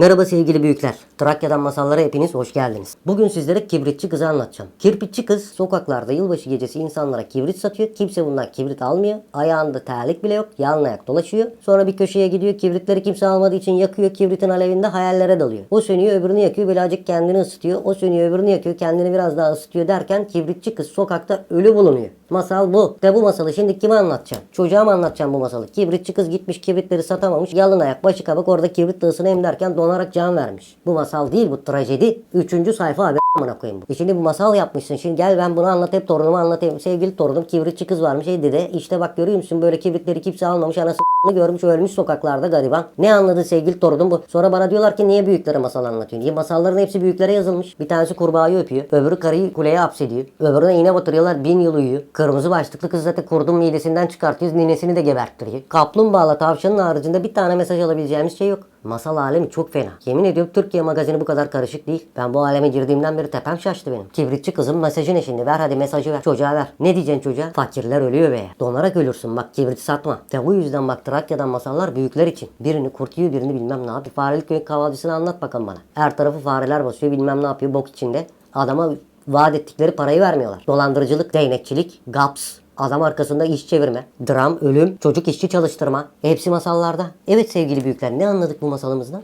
Merhaba sevgili büyükler. Trakya'dan masallara hepiniz hoş geldiniz. Bugün sizlere kibritçi kızı anlatacağım. Kirpitçi kız sokaklarda yılbaşı gecesi insanlara kibrit satıyor. Kimse bundan kibrit almıyor. Ayağında terlik bile yok. Yalın ayak dolaşıyor. Sonra bir köşeye gidiyor. Kibritleri kimse almadığı için yakıyor. Kibritin alevinde hayallere dalıyor. O sönüyor öbürünü yakıyor. Birazcık kendini ısıtıyor. O sönüyor öbürünü yakıyor. Kendini biraz daha ısıtıyor derken kibritçi kız sokakta ölü bulunuyor. Masal bu. De bu masalı şimdi kime anlatacağım? Çocuğa mı anlatacağım bu masalı? Kibritçi kız gitmiş kibritleri satamamış. Yalın ayak başı kabak orada kibrit dağısını emderken donarak can vermiş. Bu masal değil bu trajedi. Üçüncü sayfa abi amına koyayım bu. E Şimdi bu masal yapmışsın. Şimdi gel ben bunu anlatayım torunuma anlatayım. Sevgili torunum kibritçi kız varmış. Şey dedi işte bak görüyor musun böyle kibritleri kimse almamış. Anası görmüş ölmüş sokaklarda gariban. Ne anladı sevgili torunum bu? Sonra bana diyorlar ki niye büyüklere masal anlatıyorsun? Niye masalların hepsi büyüklere yazılmış. Bir tanesi kurbağayı öpüyor. Öbürü karıyı kuleye hapsediyor. Öbürüne iğne batırıyorlar. Bin yıl uyuyor. Kırmızı başlıklı kız zaten kurdun midesinden çıkartıyoruz. Ninesini de geberttiriyor. Kaplumbağala tavşanın haricinde bir tane mesaj alabileceğimiz şey yok. Masal alemi çok fena. Yemin ediyorum Türkiye magazini bu kadar karışık değil. Ben bu aleme girdiğimden beri tepem şaştı benim. Kibritçi kızım mesajı ne şimdi? Ver hadi mesajı ver. Çocuğa ver. Ne diyeceksin çocuğa? Fakirler ölüyor be. Donarak ölürsün bak kibrit satma. De bu yüzden bak Trakya'dan masallar büyükler için. Birini kurt yiyor birini bilmem ne yapıyor. Farelik köyün kahvaltısını anlat bakalım bana. Her tarafı fareler basıyor bilmem ne yapıyor bok içinde. Adama vaat ettikleri parayı vermiyorlar. Dolandırıcılık, değnekçilik, gaps, Adam arkasında iş çevirme, dram, ölüm, çocuk işçi çalıştırma. Hepsi masallarda. Evet sevgili büyükler ne anladık bu masalımızdan?